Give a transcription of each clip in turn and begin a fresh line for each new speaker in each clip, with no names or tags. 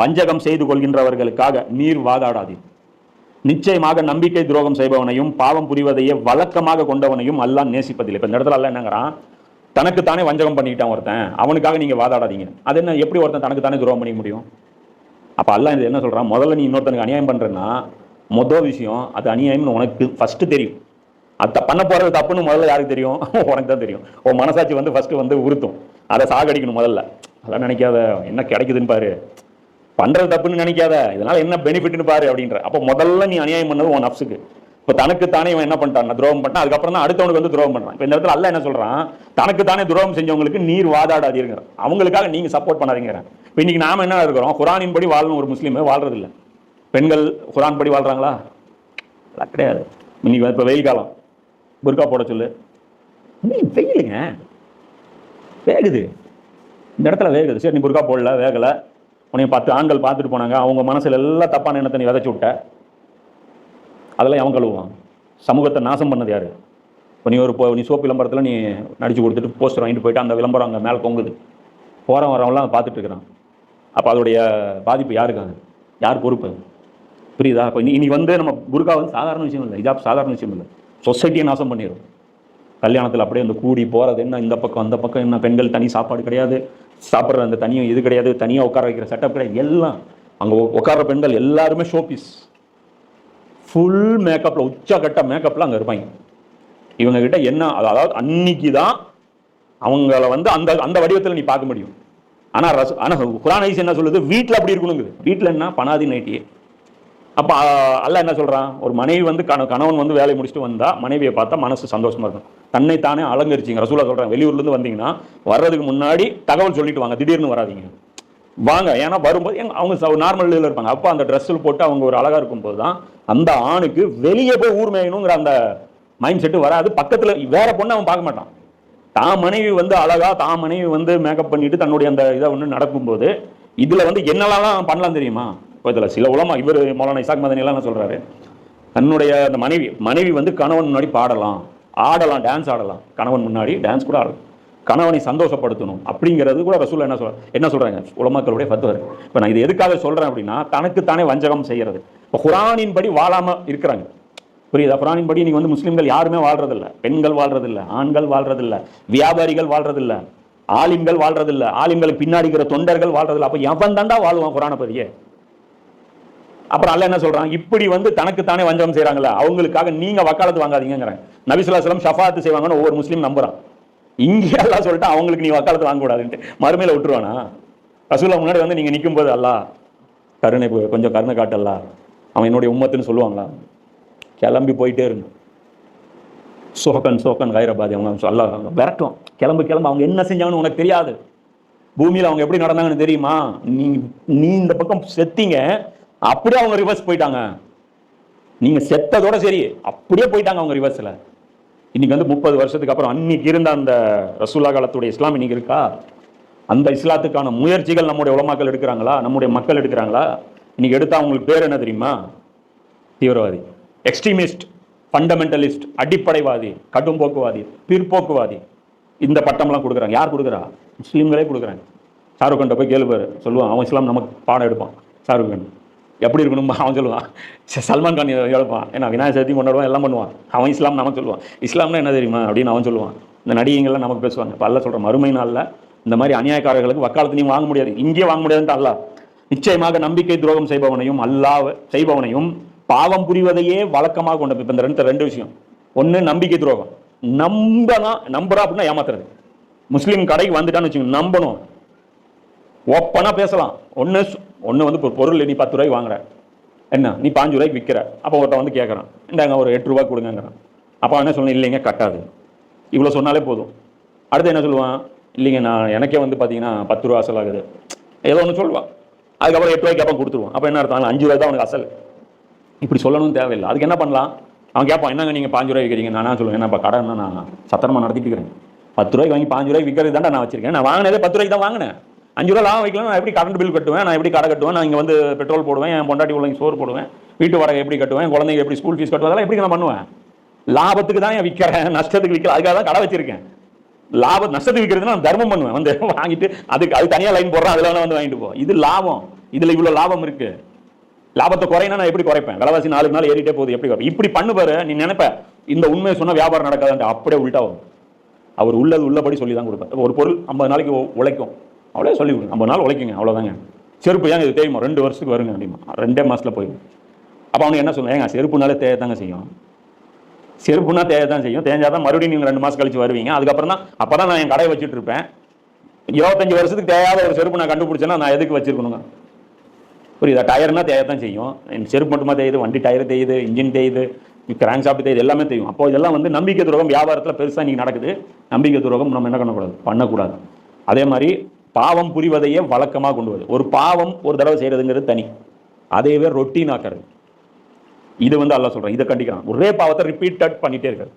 வஞ்சகம் செய்து கொள்கின்றவர்களுக்காக நீர் வாதாடாதீர். நிச்சயமாக நம்பிக்கை துரோகம் செய்பவனையும் பாவம் புரிவதையே வழக்கமாக கொண்டவனையும் அல்லாஹ் நேசிப்பதில்லை. இப்போ இந்த இடத்துல அல்ல என்னங்கிறான்? தனக்குத்தானே வஞ்சகம் பண்ணிக்கிட்டான் ஒருத்தன். அவனுக்காக நீங்கள் வாதாடாதீங்க. அது என்ன எப்படி ஒருத்தன் தனக்குத்தானே துரோகம் பண்ணிக்க முடியும்? அப்போ அல்லாஹ் இது என்ன சொல்றான்? முதல்ல நீ இன்னொருத்தனுக்கு அநியாயம் பண்றேன்னா மொதல் விஷயம் அது அநியாயம்னு உனக்கு ஃபஸ்ட்டு தெரியும். அது பண்ண போகிறது தப்புன்னு முதல்ல யாருக்கு தெரியும்? உனக்கு தான் தெரியும். உன் மனசாட்சி வந்து ஃபஸ்ட்டு வந்து உறுத்தும். அதை சாகடிக்கணும் முதல்ல. அதெல்லாம் நினைக்காத என்ன கிடைக்குதுன்னு பாரு. பண்ணுறது தப்புன்னு நினைக்காத. இதனால் என்ன பெனிஃபிட்னு பாரு அப்படின்ற. அப்போ முதல்ல நீ அநியாயம் பண்ணது உன் நப்சுக்கு இப்போ தனக்கு தானே இவன் என்ன பண்ணிட்டான்? துரோகம் பண்ணான் அதுக்கப்புறம் தான் அடுத்தவனுக்கு வந்து துரோகம் பண்ணுறான் இப்போ இந்த இடத்துல அல்ல என்ன சொல்கிறான் தனக்கு தானே துரோகம் செஞ்சவங்களுக்கு நீர் வாதாடாதீருங்க அவங்களுக்காக நீங்கள் சப்போர்ட் பண்ணாதீங்கிறேன் இப்போ இன்னைக்கு நாம் என்ன இருக்கிறோம்? குரானின் படி வாழணும் ஒரு முஸ்லீமே வாழ்றதில்லை. பெண்கள் குரான் படி வாழ்கிறாங்களா கிடையாது. இன்னைக்கு இப்போ வெயில் காலம். புர்கா போட சொல்லு. நீ வெயிலுங்க. வேகுது. இந்த இடத்துல வேகுது. சரி நீ புர்கா போடல வேகலை. உன்னைய பத்து ஆண்கள் பார்த்துட்டு போனாங்க. அவங்க மனசில் எல்லாம் தப்பான எண்ணத்தை நீ விதைச்சி விட்ட. அதெல்லாம் அவன் கழுவுவான். சமூகத்தை நாசம் பண்ணது யார்? இப்போ நீ ஒரு இப்போ நீ சோப்பு விளம்பரத்தில் நீ நடிச்சு கொடுத்துட்டு போஸ்டர் வாங்கிட்டு போயிட்டு அந்த விளம்பரம் அங்கே மேலே பொங்குது. போகிறவன் வரவங்களாம் அதை பார்த்துட்டு இருக்கிறான். அப்போ அதோடைய பாதிப்பு யாருக்கு அது? யார் பொறுப்பு? புரியுதா? இப்போ நீ வந்து நம்ம குருகா வந்து சாதாரண விஷயம் இல்லை. இதாக சாதாரண விஷயம் இல்லை. சொசைட்டியை நாசம் பண்ணிடும் கல்யாணத்தில் அப்படியே அந்த கூடி போகிறது என்ன இந்த பக்கம் அந்த பக்கம் என்ன பெண்கள் தனி சாப்பாடு கிடையாது. சாப்பிட்ற அந்த தனியும் இது கிடையாது தனியாக உட்கார வைக்கிற செட்டப் கிடையாது. எல்லாம் அங்கே உட்கார்ற பெண்கள் எல்லாருமே ஷோபீஸ் ஃபுல் மேக்கப்பில் உச்சக்கட்ட மேக்கப்பில் அங்கே இருப்பாங்க. இவங்க கிட்ட என்ன அதாவது அன்னைக்கு தான் அவங்கள வந்து அந்த அந்த வடிவத்தில் நீ பார்க்க முடியும். ஆனால் ரச ஆனால் குரான் ஐஸ் என்ன சொல்லுது? வீட்டில் அப்படி இருக்கணுங்குது. வீட்டில் என்ன? பனாதி நைட்டியே. அப்போ அல்ல என்ன சொல்கிறான் ஒரு மனைவி வந்து கண கணவன் வந்து வேலையை முடிச்சுட்டு வந்தால் மனைவியை பார்த்தா மனசு சந்தோஷமாக இருக்கும். தன்னை தானே அலங்கரிச்சிங்க. ரசூலா சொல்கிறாங்க வெளியூர்லேருந்து வந்தீங்கன்னா வர்றதுக்கு முன்னாடி தகவல் சொல்லிட்டு வாங்க. திடீர்னு வராதீங்க. வாங்க. ஏன்னா வரும்போது எங்க அவங்க நார்மல் இதில் இருப்பாங்க. அப்போ அந்த ட்ரெஸ்ஸில் போட்டு அவங்க ஒரு அழகா இருக்கும்போது தான் அந்த ஆணுக்கு வெளியே போய் ஊர் மேயணுங்கிற அந்த மைண்ட் செட்டு வராது. பக்கத்தில் வேற பொண்ணை அவன் பார்க்க மாட்டான். தான் மனைவி வந்து அழகாக தான் மனைவி வந்து மேக்கப் பண்ணிட்டு தன்னுடைய அந்த இதை ஒன்று நடக்கும்போது இதில் வந்து என்னெல்லாம் பண்ணலாம் தெரியுமா? இப்போ சில உலமா இவர் மௌலானா இசாக் மதனி எல்லாம் என்ன தன்னுடைய அந்த மனைவி மனைவி வந்து கணவன் முன்னாடி பாடலாம் ஆடலாம் டான்ஸ் ஆடலாம். கணவன் முன்னாடி டான்ஸ் கூட ஆடலாம். கணவனை சந்தோஷப்படுத்தணும் அப்படிங்கிறது கூட ரசூல் என்ன சொல்ற என்ன சொல்கிறாங்க உலமாக்களுடைய ஃபத்வர் இப்போ நான் இது எதுக்காக சொல்கிறேன் அப்படின்னா தனக்குத்தானே வஞ்சகம் செய்கிறது இப்போ குரானின் படி வாழாமல் இருக்கிறாங்க. புரியுதா? குரானின் படி நீங்கள் வந்து முஸ்லீம்கள் யாருமே வாழ்றதில்ல. பெண்கள் வாழ்றதில்ல ஆண்கள் வாழ்றதில்ல வியாபாரிகள் வாழ்றதில்ல ஆலிம்கள் வாழ்றதில்ல ஆலிம்களுக்கு பின்னாடி இருக்கிற தொண்டர்கள் வாழ்றதில்ல. அப்போ எவன் தாண்டா வாழ்வான் குரான பதியே? அப்புறம் அல்ல என்ன சொல்றான்? இப்படி வந்து தனக்குத்தானே வஞ்சகம் செய்றாங்கல்ல அவங்களுக்காக நீங்க வக்காலத்து வாங்காதீங்கிறாங்க நபிசுல்லாஸ்லம் ஷஃபாத்து செய்வாங்கன்னு ஒவ்வொரு முஸ்லீம் நம்புறான். இங்கே எல்லாம் சொல்லிட்டு அவங்களுக்கு நீ வக்காலத்து வாங்கக்கூடாதுன்ட்டு. மறுமையில விட்டுருவானா? ரசூலா முன்னாடி வந்து நீங்க நிற்கும் போது அல்லா கருணை கொஞ்சம் கருணை காட்டல்லா அவன் என்னுடைய உம்மத்துன்னு சொல்லுவாங்களா? கிளம்பி போயிட்டே இருந்து சோகன் சோகன் ஹைதராபாத் அவங்க சொல்ல விரட்டும் கிளம்பு கிளம்பு அவங்க என்ன செஞ்சாங்கன்னு உனக்கு தெரியாது. பூமியில் அவங்க எப்படி நடந்தாங்கன்னு தெரியுமா? நீ நீ இந்த பக்கம் செத்தீங்க அப்படியே அவங்க ரிவர்ஸ் போயிட்டாங்க. நீங்க செத்ததோட சரி அப்படியே போயிட்டாங்க அவங்க ரிவர்ஸ்ல இன்னைக்கு வந்து முப்பது வருஷத்துக்கு அப்புறம் அன்னைக்கு இருந்த அந்த ரசூல்லா காலத்துடைய இஸ்லாம் இன்னைக்கு இருக்கா? அந்த இஸ்லாத்துக்கான முயற்சிகள் நம்முடைய உலமாக்கள் எடுக்கிறாங்களா? நம்முடைய மக்கள் எடுக்கிறாங்களா? இன்னைக்கு எடுத்தா அவங்களுக்கு பேர் என்ன தெரியுமா? தீவிரவாதி. எக்ஸ்ட்ரீமிஸ்ட் ஃபண்டமெண்டலிஸ்ட் அடிப்படைவாதி கடும்போக்குவாதி பிற்போக்குவாதி. இந்த பட்டம்லாம் கொடுக்குறாங்க. யார் கொடுக்குறா? முஸ்லீம்களே கொடுக்குறாங்க. ஷாருக் கான்ட்ட போய் கேளு சொல்லுவான் அவன் இஸ்லாம் நமக்கு பாடம் எடுப்பான். ஷாருக் கான் எப்படி இருக்கணும் அவன் சொல்லுவான். சல்மான் கான் இதை எழுப்பான் ஏன்னா விநாயகர் சதுர்த்தி கொண்டாடுவான் எல்லாம் பண்ணுவான். அவன் இஸ்லாம் நமக்கு சொல்லுவான். இஸ்லாம்னா என்ன தெரியுமா? அப்படின்னு அவன் சொல்லுவான். இந்த நடிகைங்கள்லாம் நமக்கு பேசுவாங்க. இப்போ அல்ல சொல்கிறேன் மறுமை நாளில் இந்த மாதிரி அநியாயக்காரர்களுக்கு வக்காலத்து நீ வாங்க முடியாது. இங்கே வாங்க முடியாதுன்ட்டு அல்ல. நிச்சயமாக நம்பிக்கை துரோகம் செய்பவனையும் அல்லா செய்பவனையும் பாவம் புரிவதையே வழக்கமாக கொண்ட இப்போ இந்த ரெண்டு ரெண்டு விஷயம். ஒன்று நம்பிக்கை துரோகம். நம்பனா நம்புறா அப்படின்னா ஏமாத்துறது. முஸ்லீம் கடைக்கு வந்துட்டான்னு வச்சுக்கோங்க நம்பணும். ஓப்பனாக பேசலாம். ஒன்று ஒன்று வந்து இப்போ பொருள் நீ பத்து ரூபாய்க்கு வாங்குற. என்ன? நீ பாஞ்சு ரூபாய்க்கு விற்கிற அப்போ ஒருத்தன் வந்து கேட்குறான் இந்தாங்க ஒரு எட்டு ரூபாய் கொடுங்கங்கிறான். அப்போ என்ன சொல்லணும் இல்லைங்க கட்டாது. இவ்வளோ சொன்னாலே போதும். அடுத்து என்ன சொல்லுவான்? இல்லைங்க நான் எனக்கே வந்து பார்த்தீங்கன்னா பத்து ரூபா அசல் ஆகுது. ஏதோ ஒன்று சொல்லுவான். அதுக்கப்புறம் எட்டு ரூபாய்க்கு அப்போ கொடுத்துருவான். அப்போ என்ன அர்த்தம்? அஞ்சு ரூபாய் தான் அவனுக்கு அசல். இப்படி சொல்லணும்னு தேவையில்லை. அதுக்கு என்ன பண்ணலாம்? அவன் கேட்பான் என்னங்க நீங்கள் பாஞ்சு ரூபாய் விற்கிறீங்க நான் சொல்லுவேன் என்னப்பா கடை என்ன நான் சத்திரமா நடத்திட்டு இருக்கிறேன். பத்து ரூபாய்க்கு வாங்கி பாஞ்சு ரூபாய்க்கு விற்கிறது தான் நான் வச்சிருக்கேன். நான் வாங்கினதே பத்து ரூபாய்க்கு தான் வாங்கினேன். அஞ்சு ரூபா லாபம் வைக்கலாம் நான் எப்படி கரண்ட் பில் கட்டுவேன்? நான் எப்படி கடை கட்டுவேன்? நான் இங்கே வந்து பெட்ரோல் போடுவேன் என் பொண்டாட்டி உள்ள சோறு போடுவேன். வீட்டு வாடகை எப்படி கட்டுவேன்? குழந்தைங்க எப்படி ஸ்கூல் ஃபீஸ் கட்டுவேன்? அதெல்லாம் எப்படி நான் பண்ணுவேன்? லாபத்துக்கு தான் விற்கிறேன் நஷ்டத்துக்கு விற்கிறேன் அதுக்காக தான் கடை வச்சிருக்கேன். லாபம் நஷ்டத்துக்கு விற்கிறதுனா நான் தர்மம் பண்ணுவேன். வந்து வாங்கிட்டு அதுக்கு அது தனியாக லைன் போடுறேன். அதில் வந்து வாங்கிட்டு போ. இது லாபம். இதில் இவ்வளோ லாபம் இருக்கு. லாபத்தை குறையினா நான் எப்படி குறைப்பேன்? விலைவாசி நாளுக்கு நாள் ஏறிட்டே போகுது. எப்படி குறைப்பேன்? இப்படி பண்ணு பாரு. நீ நினைப்ப இந்த உண்மையை சொன்னால் வியாபாரம் நடக்காதுன்ட்டு அப்படியே உள்டா வரும். அவர் உள்ளது உள்ளபடி சொல்லி தான் கொடுப்பேன். ஒரு பொருள் ஐம்பது நாளைக்கு உழைக்கும். அவ்வளோ சொல்லி கொடுங்க. ஐம்பது நாள் உழைக்குங்க அவ்வளோதாங்க செருப்பு ஏங்க இது தெரியுமா ரெண்டு வருஷத்துக்கு வருங்க அப்படிமா. ரெண்டே மாதத்தில் போயிடும். அப்போ அவனுக்கு என்ன சொல்லுங்க ஏங்க செருப்புனாலே தேவை தாங்க செய்யும். செருப்புனா தேவை தான் செய்யும். தேஞ்சாதான் மறுபடியும் நீங்கள் ரெண்டு மாதம் கழிச்சு வருவீங்க. அதுக்கப்புறம் தான் அப்போ தான் நான் என் கடையை வச்சுட்டு இருப்பேன். இருபத்தஞ்சி வருஷத்துக்கு தேவையாத ஒரு செருப்பு நான் கண்டுபிடிச்சேன்னா நான் எதுக்கு வச்சிருக்கணுங்க? புரியுதா? டயர்னா தேவை தான் செய்யும் செருப்பு மட்டுமா தெரியுது வண்டி டயர் தெரியுது இன்ஜின் தெரியுது கிராங்க் ஷாப் தேயுது எல்லாமே தெரியும் அப்போ இதெல்லாம் வந்து நம்பிக்கை துரோகம் வியாபாரத்தில் பெருசாக நீங்கள் நடக்குது. நம்பிக்கை துரோகம் நம்ம என்ன பண்ணக்கூடாது? பண்ணக்கூடாது. அதே மாதிரி பாவம் புரிவதையே வழக்கமாக கொண்டு வருது. ஒரு பாவம் ஒரு தடவை செய்யறதுங்கிறது தனி. அதையவே ரொட்டீன் ஆக்கிறது. இது வந்து அல்ல சொல்கிறேன் இதை கண்டிக்கிறான். ஒரே பாவத்தை ரிப்பீட்டட் பண்ணிகிட்டே இருக்காரு.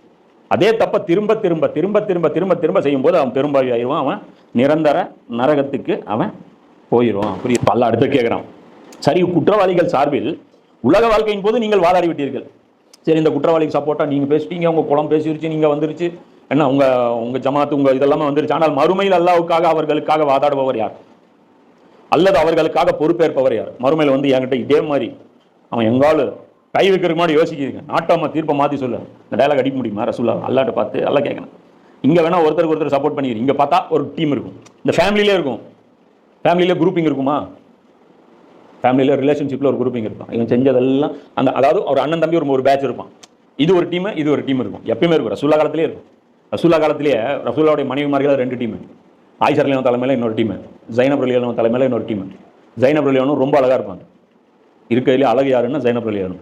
அதே தப்ப திரும்ப திரும்ப திரும்ப திரும்ப திரும்ப திரும்ப செய்யும்போது அவன் பெரும்பாவி ஆயிடுவான். அவன் நிரந்தர நரகத்துக்கு அவன் போயிடுவான். புரிய பல்ல அடுத்து கேட்குறான் சரி குற்றவாளிகள் சார்பில் உலக வாழ்க்கையின் போது நீங்கள் வாதாடி விட்டீர்கள். சரி இந்த குற்றவாளிக்கு சப்போர்ட்டாக நீங்கள் பேசிட்டீங்க உங்கள் குளம் பேசிருச்சு நீங்கள் வந்துருச்சு. என்ன உங்க உங்க ஜமாத்து உங்க இதெல்லாமே வந்துருச்சு. ஆனால் மறுமையில் அல்லாவுக்காக அவர்களுக்காக வாதாடுபவர் யார்? அல்லது அவர்களுக்காக பொறுப்பேற்பவர் யார்? மறுமையில் வந்து என்கிட்ட இதே மாதிரி அவன் எங்காலும் கை வைக்கிறதுக்கு முன்னாடி யோசிக்கிறீங்க. நாட்டாம தீர்ப்பை மாற்றி சொல்லு. இந்த டயலாக் அடிக்க முடியுமா? ரசூல்லா அல்லாட்ட பார்த்து எல்லாம் கேட்கணும். இங்கே வேணால் ஒருத்தருக்கு ஒருத்தர் சப்போர்ட் பண்ணிக்கிறீங்க. இங்கே பார்த்தா ஒரு டீம் இருக்கும். இந்த ஃபேமிலியிலே இருக்கும். ஃபேமிலியில குரூப்பிங் இருக்குமா? ஃபேமிலியில் ரிலேஷன்ஷிப்பில் ஒரு குரூப்பிங் இருக்கும் இவன் செஞ்சதெல்லாம் அந்த அதாவது ஒரு அண்ணன் தம்பி ஒரு ஒரு பேட்ச் இருப்பான். இது ஒரு டீம் இது ஒரு டீம் இருக்கும். எப்பயுமே இருக்கும். ரசூல்லா காலத்திலே இருக்கும். ரசூல்லா காலத்திலேயே ரசூல்லாவுடைய மனைவிமார்கள் ரெண்டு டீம். ஆயிஷர் அலியான் தலைமையில் இன்னொரு டீம். ஜைனப் அலியான் தலைமையில் இன்னொரு டீம். ஜைனப் அலியானும் ரொம்ப அழகாக இருப்பாங்க. இருக்கிறதுல அழகு யாருன்னா ஜைனப் அலியானும்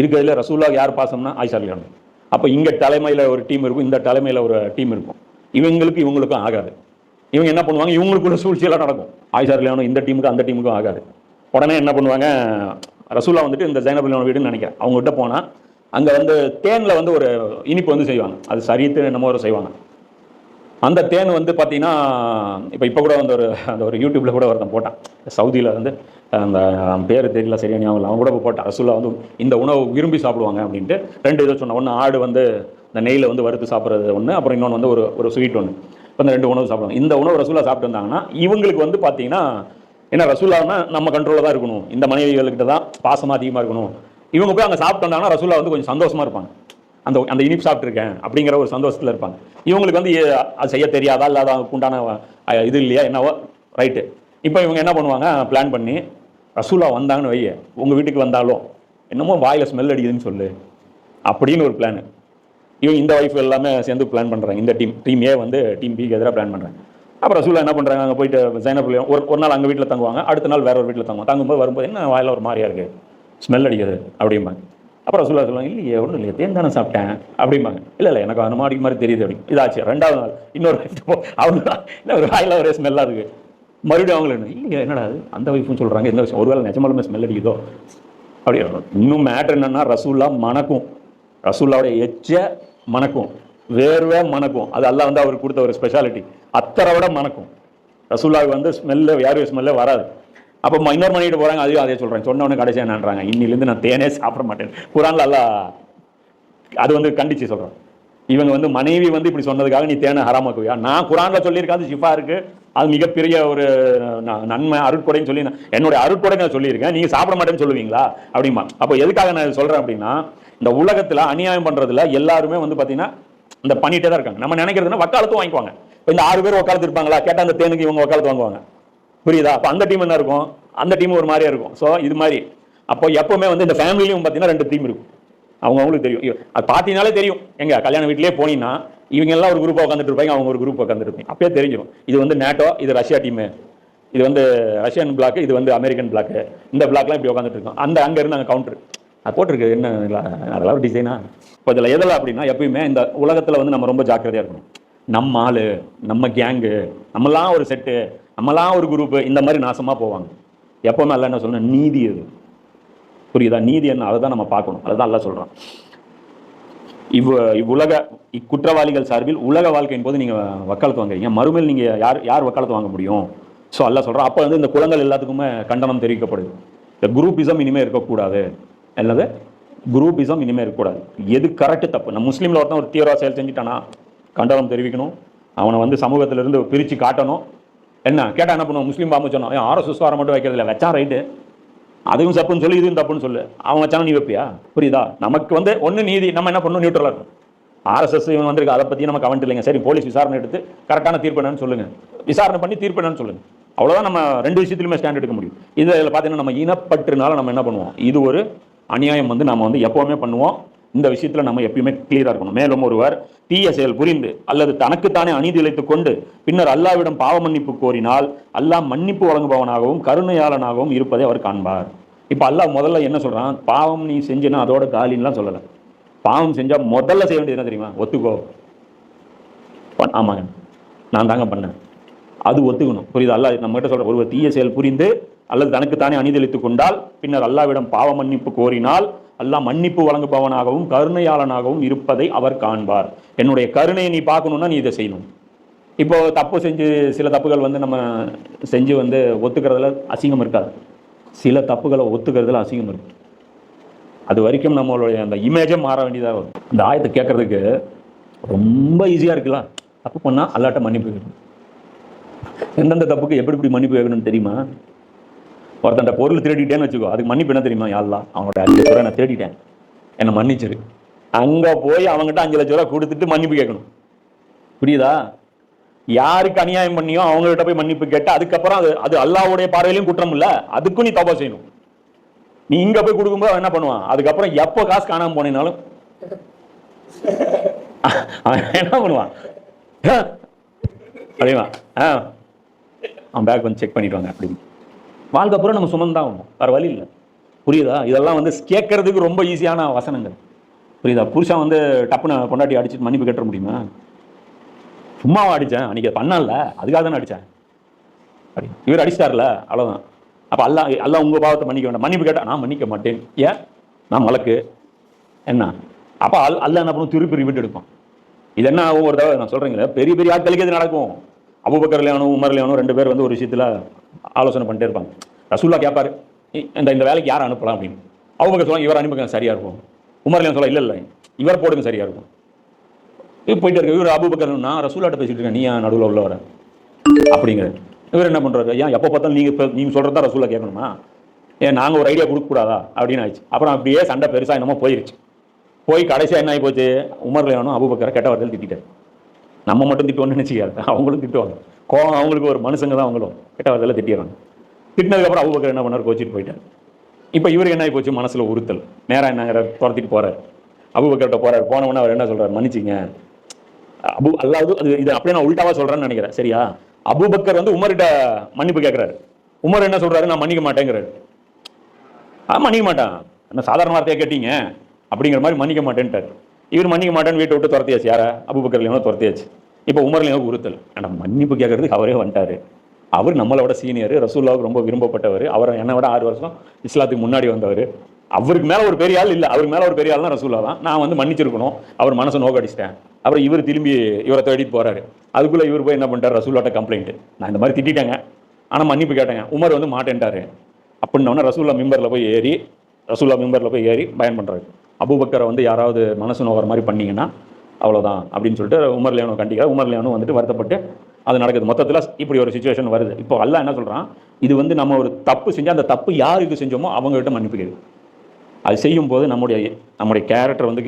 இருக்கிறதுல ரசூல்லா யார் பாசம்னா ஆயிஷா அலியானும் அப்போ இங்கே தலைமையில் ஒரு டீம் இருக்கும் இந்த தலைமையில் ஒரு டீம் இருக்கும். இவங்களுக்கு இவங்களுக்கும் ஆகாது. இவங்க என்ன பண்ணுவாங்க? இவங்களுக்குள்ள சூழ்ச்சியெல்லாம் நடக்கும். ஆயிஷா அலியானும் இந்த டீமுக்கு அந்த டீமுக்கும் ஆகாது. உடனே என்ன பண்ணுவாங்க? ரசூலா வந்துட்டு இந்த ஜைனப் அலியான் வீடுன்னு நினைக்கிறேன். அவங்ககிட்ட போனால் அங்கே வந்து தேன்ல வந்து ஒரு இனிப்பு வந்து செய்வாங்க. அது சரித்து என்னமோ ஒரு செய்வாங்க. அந்த தேன் வந்து பார்த்தீங்கன்னா இப்போ இப்போ கூட வந்து ஒரு அந்த ஒரு யூடியூப்பில் கூட ஒருத்தன் போட்டான். சவுதியில் வந்து அந்த பேர் தெரியல சரியா ஞாபகம் அவன் கூட போட்டான். ரசூல்லா வந்து இந்த உணவு விரும்பி சாப்பிடுவாங்க அப்படின்ட்டு ரெண்டு இதை சொன்னான். ஒன்று ஆடு வந்து இந்த நெய்யில் வந்து வறுத்து சாப்பிட்றது ஒன்று அப்புறம் இன்னொன்று வந்து ஒரு ஒரு ஸ்வீட் ஒன்று இப்போ இந்த ரெண்டு உணவு சாப்பிடுவாங்க. இந்த உணவு ரசூலா சாப்பிட்டு வந்தாங்கன்னா இவங்களுக்கு வந்து பார்த்தீங்கன்னா என்ன ரசூலான்னா நம்ம கண்ட்ரோலில் தான் இருக்கணும். இந்த மனைவிகள்கிட்ட தான் பாசமாக அதிகமாக இருக்கணும். இவங்க போய் அங்கே சாப்பிட்டு வந்தாங்கன்னா ரசூலா வந்து கொஞ்சம் சந்தோஷமா இருப்பாங்க. அந்த அந்த இனிப்பு சாப்பிட்ருக்கேன் அப்படிங்கிற ஒரு சந்தோஷத்தில் இருப்பாங்க. இவங்களுக்கு வந்து அது செய்ய தெரியாதா இல்லாத உண்டான இது இல்லையா என்னவோ ரைட்டு இப்போ இவங்க என்ன பண்ணுவாங்க பிளான் பண்ணி ரசூலா வந்தாங்கன்னு வைய உங்கள் வீட்டுக்கு வந்தாலும் என்னமோ வாயில் ஸ்மெல் அடிக்குதுன்னு சொல்லு அப்படின்னு ஒரு பிளான் இவங்க இந்த ஒய்ஃப் எல்லாமே சேர்ந்து பிளான் பண்ணுறாங்க இந்த டீம் டீம் ஏ வந்து டீம் பிக்கு எதிராக பிளான் பண்ணுறாங்க அப்புறம் ரசூலா என்ன பண்ணுறாங்க அங்கே போயிட்டு ஜைனப் ஒரு ஒரு நாள் அங்கே வீட்டில் தங்குவாங்க அடுத்த நாள் வேற ஒரு வீட்டில் தங்குவாங்க. தங்கும்போது வரும்போது என்ன வாயில் ஒரு மாதிரியா இருக்குது ஸ்மெல் அடிக்கிறது அப்படிம்பாங்க. அப்புறம் சொல்ல சொல்லுவாங்க இல்லையே ஒன்றும் இல்லையே தேன் தானே சாப்பிட்டேன் அப்படிம்பாங்க. இல்லை இல்லை எனக்கு அந்த மாதிரி மாதிரி தெரியுது அப்படி. இதாச்சு ரெண்டாவது நாள் இன்னொரு wife போ- அவங்க இல்லை ஒரு வாயில் ஒரே ஸ்மெல்லாக இருக்குது மறுபடியும் அவங்கள இல்லையா என்னடா அது அந்த வைஃப்னு சொல்கிறாங்க எந்த விஷயம். ஒருவேளை நிஜமாலுமே ஸ்மெல் அடிக்குதோ? அப்படி இன்னும் மேட்ரு என்னன்னா ரசூல்லா மணக்கும். ரசூல்லாவுடைய எச்ச மணக்கும். வேர்வை மணக்கும். அது அல்லாஹ் வந்து அவருக்கு கொடுத்த ஒரு ஸ்பெஷாலிட்டி அத்தரை விட மணக்கும். ரசூல்லாவுக்கு வந்து ஸ்மெல்லு யாரும் ஸ்மெல்லே வராது. அப்போ இன்னொரு மணிக்கிட்ட போகிறாங்க அதையும் அதே சொல்கிறேன் சொன்ன உடனே கடைசியாக என்னன்றாங்க இன்னிலேருந்து நான் தேனே சாப்பிட மாட்டேன். குரான்ல அல்லாஹ் அது வந்து கண்டிச்சு சொல்கிறோம் இவங்க வந்து மனைவி வந்து இப்படி சொன்னதுக்காக நீ தேனை ஹராமாக்குவியா? நான் குரானில் சொல்லியிருக்காது ஷிஃபா இருக்குது அது மிகப்பெரிய ஒரு நன்மை அருட்கொடைன்னு சொல்லி நான் என்னுடைய அருட்கொடை நான் சொல்லியிருக்கேன். நீங்கள் சாப்பிட மாட்டேன்னு சொல்லுவீங்களா? அப்படிமா அப்போ எதுக்காக நான் இதை அப்படின்னா இந்த உலகத்தில் அநியாயம் பண்ணுறதுல எல்லாருமே வந்து பார்த்தீங்கன்னா இந்த பண்ணிகிட்டே தான் இருக்காங்க. நம்ம நினைக்கிறதுனா வக்காலத்தும் வாங்கிக்குவாங்க. இப்போ இந்த ஆறு பேர் உக்காலத்து இருப்பாங்களா கேட்டால் அந்த தேனுக்கு இவங்க வக்காலத்து வாங்குவாங்க. புரியுதா? அப்போ அந்த டீம் என்ன இருக்கும்? அந்த டீம் ஒரு மாதிரியா இருக்கும். ஸோ இது மாதிரி. அப்போ எப்பவுமே வந்து இந்த ஃபேமிலியும் பார்த்தீங்கன்னா ரெண்டு டீம் இருக்கும். அவங்க அவங்களுக்கு தெரியும். ஐயோ, அது பார்த்தீங்கனாலே தெரியும். எங்க? கல்யாண வீட்டிலே போனீங்கன்னா இவங்க எல்லாம் ஒரு குரூப் உட்காந்துட்டு இருப்பாங்க அவங்க ஒரு குரூப் உட்காந்துட்டு இருப்பாங்க. அப்பயே தெரிஞ்சிடும் இது வந்து நேட்டோ இது ரஷ்யா டீமு இது வந்து ரஷ்யன் பிளாக் இது வந்து அமெரிக்கன் பிளாக் இந்த பிளாக்லாம் இப்படி உட்காந்துட்டு இருக்கோம் அந்த அங்கே இருந்து அங்கே கவுண்டர் அது போட்டிருக்கு. என்ன அதெல்லாம் ஒரு டிசைனா இப்போ இதில் எதில் அப்படின்னா எப்பயுமே இந்த உலகத்தில் வந்து நம்ம ரொம்ப ஜாக்கிரதையாக இருக்கணும். நம்ம ஆள் நம்ம கேங்கு நம்மலாம் ஒரு செட்டு நம்மலாம் ஒரு குரூப்பு இந்த மாதிரி நாசமா போவாங்க. எப்பவுமே அல்ல என்ன சொல்லணும் நீதி அது புரியுதா? நீதி என்ன? அதை தான் நம்ம பார்க்கணும். அதை தான் எல்லாம் சொல்கிறான் இவ் இவ்வுலக இக்குற்றவாளிகள் சார்பில் உலக வாழ்க்கையின் போது நீங்கள் வக்காலத்து வாங்குறீங்க. மறுமையில் நீங்கள் யார் யார் வக்காலத்து வாங்க முடியும்? ஸோ அல்ல சொல்கிறோம் அப்போ வந்து இந்த குளங்கள் எல்லாத்துக்குமே கண்டனம் தெரிவிக்கப்படுது. இந்த குரூப்பிசம் இனிமேல் இருக்கக்கூடாது. அல்லது குரூப்பிசம் இனிமேல் இருக்கக்கூடாது. எது கரெக்டு தப்பு? நம்ம முஸ்லீமில் ஒருத்தன் ஒரு தீவிர செயல் செஞ்சுட்டானா? கண்டனம் தெரிவிக்கணும். அவனை வந்து சமூகத்திலிருந்து பிரித்து காட்டணும். என்ன? கேட்டால் என்ன பண்ணுவோம் முஸ்லீம் பாம்பு சொன்னோம் ஆர்எஸ்எஸ் வாரம் மட்டும் வைக்கிறதில்ல வச்சான் ரைட்டு. அதுவும் தப்புன்னு சொல்லி இதுவும் தப்புன்னு சொல்லு. அவன் வச்சாலும் நீ வைப்பியா? புரியுதா? நமக்கு வந்து ஒன்று நீதி நம்ம என்ன பண்ணணும்? நியூட்ரலாக இருக்கும் ஆர்எஸ்எஸ் இவன் வந்திருக்கு அதை பற்றி நம்ம கவனிட்டு இல்லைங்க. சரி போலீஸ் விசாரணை எடுத்து கரெக்டான தீர்ப்பு என்னன்னு சொல்லுங்கள் விசாரணை பண்ணி தீர்ப்பு என்னன்னு சொல்லுங்கள் அவ்வளோதான் நம்ம ரெண்டு விஷயத்துலையுமே ஸ்டாண்ட் எடுக்க முடியும். இதில் பார்த்தீங்கன்னா நம்ம இனப்பற்றுனால நம்ம என்ன பண்ணுவோம்? இது ஒரு அநியாயம் வந்து நம்ம வந்து எப்போவுமே பண்ணுவோம். இந்த விஷயத்தில் நம்ம எப்பயுமே கிளியராக இருக்கணும். மேலும் ஒருவர் தீய செயல் புரிந்து அல்லது தனக்குத்தானே அநீதி இழைத்துக் கொண்டு பின்னர் அல்லாவிடம் பாவ மன்னிப்பு கோரினால் அல்லாஹ் மன்னிப்பு வழங்குபவனாகவும் கருணையாளனாகவும் இருப்பதை அவர் காண்பார். இப்போ அல்லாஹ் முதல்ல என்ன சொல்கிறான் பாவம் நீ செஞ்சுனா அதோட காலின்லாம் சொல்லலை. பாவம் செஞ்சால் முதல்ல செய்ய வேண்டியது என்ன தெரியுமா? ஒத்துக்கோ. ஆமாங்க. நான் தாங்க பண்ணேன். அது ஒத்துக்கணும். புரியுது? அல்லாஹ் நம்மகிட்ட சொல்கிற ஒருவர் தீய செயல் புரிந்து அல்லது தனக்குத்தானே அநீதிளித்துக் கொண்டால் பின்னர் அல்லாவிடம் பாவ மன்னிப்பு கோரினால் அல்லாஹ் மன்னிப்பு வழங்குபவனாகவும் கருணையாளனாகவும் இருப்பதை அவர் காண்பார். என்னுடைய கருணையை நீ பார்க்கணும்னா நீ இதை செய்யணும். இப்போ தப்பு செஞ்சு சில தப்புகள் வந்து நம்ம செஞ்சு வந்து ஒத்துக்கிறதுல அசிங்கம் இருக்காது. சில தப்புகளை ஒத்துக்கிறதுல அசிங்கம் இருக்கு. அது வரைக்கும் நம்மளுடைய அந்த இமேஜே மாற வேண்டியதாக வரும். இந்த ஆயத்தை கேட்குறதுக்கு ரொம்ப ஈஸியாக இருக்குல்ல? தப்பு பண்ணால் அல்லாட்ட மன்னிப்பு கேட்கணும். எந்தெந்த தப்புக்கு எப்படி இப்படி மன்னிப்பு கேட்கணும்னு தெரியுமா? ஒருத்தன் பொருள் திருடிட்டேன்னு வச்சுக்கோ அதுக்கு மன்னிப்பு என்ன தெரியுமா? யாழ்லாம் அவனோட அஞ்சு லட்ச ரூபா நான் தேடிட்டேன். என்னை மன்னிச்சிரு. அங்கே போய் அவங்ககிட்ட அஞ்சு லட்ச ரூபா கொடுத்துட்டு மன்னிப்பு கேட்கணும். புரியுதா? யாருக்கு அநியாயம் பண்ணியோ அவங்ககிட்ட போய் மன்னிப்பு கேட்டு அதுக்கப்புறம் அது அது அல்லாவுடைய பார்வையிலும் குற்றம் இல்லை. அதுக்கும் நீ தப்பா செய்யணும். நீ இங்க போய் கொடுக்கும்போது அவன் என்ன பண்ணுவான்? அதுக்கப்புறம் எப்போ காசு காணாம போனேனாலும் என்ன பண்ணுவான்? அப்படிமா ஆ. அவன் பேக் வந்து செக் பண்ணிட்டு வாங்க அப்படின்னு வாழ்க்கை அப்புறம் நம்ம சுமந்தான் ஆகணும் வேற வழி இல்லை. புரியுதா? இதெல்லாம் வந்து கேட்கறதுக்கு ரொம்ப ஈஸியான வசனங்கள். புரியுதா? புருஷன் வந்து டப்புன்னு பொண்டாட்டி அடிச்சுட்டு மன்னிப்பு கட்ட முடியுமா? சும்மாவா அடித்தேன் அன்றைக்கி பண்ணல. அதுக்காக தானே அடித்தேன் அப்படி. இவர் அடிச்சிட்டார்ல. அவ்வளோதான் அப்போ அல்லா அல்லா உங்கள் பாவத்தை மன்னிக்க வேண்டாம். மன்னிப்பு கேட்டால் நான் மன்னிக்க மாட்டேன். ஏன்? நான் மலக்கு. என்ன? அப்போ அல் அல்ல என்ன பண்ணும்? திருப்பி ரிவிட் எடுப்போம் இது என்ன ஆகும்? ஒரு தடவை நான் சொல்கிறேங்களே பெரிய பெரிய ஆட்களுக்கு இது நடக்கும். அபுபக்கர்லையானும் உமர்லையானும் ரெண்டு பேர் வந்து ஒரு விஷயத்தில் ஆலோசனை பண்ணிட்டே இருப்பாங்க. ரசூல்லா கேட்பாரு இந்த இந்த வேலைக்கு யாரை அனுப்பலாம்? அப்படின்னு. அவங்க சொல்லுவாங்க இவர் அனுப்புங்க சரியாக இருக்கும். உமர் சொல்ல இல்லை இல்லை இவர் போடுங்க சரியாக இருக்கும். இப்போ போயிட்டு இருக்க இவர் அபுபக்கர் நான் ரசூலாட்ட பேசிட்டு இருக்கேன் நீ நடுவில் உள்ள வர? அப்படிங்கிற இவர் என்ன பண்றாரு? ஏன் எப்போ பார்த்தாலும் நீங்க நீங்கள் நீங்க சொல்றதா ரசூலா கேட்கணுமா? ஏன் நாங்க ஒரு ஐடியா கொடுக்கக்கூடாதா? அப்படின்னு ஆயிடுச்சு. அப்புறம் அப்படியே சண்டை பெருசா என்னமோ போயிருச்சு. போய் கடைசியா என்ன ஆகி போச்சு? உமர் வேணும் அபுபக்கரை கெட்ட வார்த்தையில் திட்டாரு நம்ம மட்டும் திட்டுவோம்னு நினச்சிக்காது அவங்களும் திட்டுவாங்க. கோவம் அவங்களுக்கு ஒரு மனுஷங்க தான் அவங்களும். கெட்ட வார்த்தையில் திட்டிடுறாங்க. திட்டினதுக்கப்புறம் அபுபக்கர் என்ன பண்ணார்? கோச்சிட்டு போயிட்டார். இப்போ இவருக்கு என்ன ஆகி போச்சு மனசில் உறுத்தல். நேராக என்னங்கிற துரத்திட்டு போகிறார் அபுபக்கர்கிட்ட போகிறார் போனவொன்னே அவர் என்ன சொல்கிறார் மன்னிச்சிங்க. அபு அல்லாவது அது இது அப்படியே நான் உல்டாவா சொல்கிறேன்னு நினைக்கிறேன். சரியா? அபுபக்கர் வந்து உமர்கிட்ட மன்னிப்பு கேட்குறாரு உமர் என்ன சொல்கிறாரு நான் மன்னிக்க மாட்டேங்கிறாரு. ஆ மன்னிக்க மாட்டான். என்ன சாதாரண வார்த்தையா கேட்டீங்க? அப்படிங்கிற மாதிரி மன்னிக்க மாட்டேன்ட்டாரு. இவர் மன்னிக்க மாட்டேன்னு வீட்டை விட்டு துரத்தியாச்சு. யாரா? அபுபக்கர்லேயும் துரத்தியாச்சு. இப்போ உமர் லியானோ உறுத்தல்? மன்னிப்பு கேட்கறதுக்கு அவரே வந்துட்டார். அவர் நம்மளை விட சீனியர் ரசூல்லாவுக்கு ரொம்ப விரும்பப்பட்டவர். அவர் என்னை விட ஆறு வருஷம் இஸ்லாத்துக்கு முன்னாடி வந்தவர். அவருக்கு மேலே ஒரு பெரிய ஆள் இல்லை. அவருக்கு மேலே ஒரு பெரிய ஆள் தான் ரசூல்லா தான். நான் வந்து மன்னிச்சிருக்கணும். அவர் மனசை நோக்கடிச்சிட்டேன். அப்புறம் இவர் திரும்பி இவரை தேடிட்டு போகிறாரு அதுக்குள்ளே இவர் போய் என்ன பண்ணிட்டார்? ரசூல்லாட்ட கம்ப்ளைண்ட் நான் இந்த மாதிரி திட்டிட்டேங்க. ஆனால் மன்னிப்பு கேட்டேங்க. உமர் வந்து மாட்டேன்ட்டாரு. அப்படின்னோடனே ரசூல்லா மெம்பரில் போய் ஏறி ரசூல்லா மெம்பரில் போய் ஏறி பயன் பண்ணுறாரு அபுபக்கரை வந்து யாராவது மனசு நோகிற மாதிரி பண்ணிங்கன்னா அவ்வளோதான் அப்படின்னு சொல்லிட்டு உமர் லேனோ கண்டிக்கிறார் உமர் லியானோ வந்துட்டு வருத்தப்பட்டு அது நடக்குது. மொத்தத்தில் இப்படி ஒரு சுச்சுவேஷன் வருது. இப்போ அல்லா என்ன சொல்கிறான் இது வந்து நம்ம ஒரு தப்பு செஞ்சால் அந்த தப்பு யாருக்கு செஞ்சோமோ அவங்க கிட்ட அது செய்யும் போது நம்முடைய நம்முடைய கேரக்டர் வந்து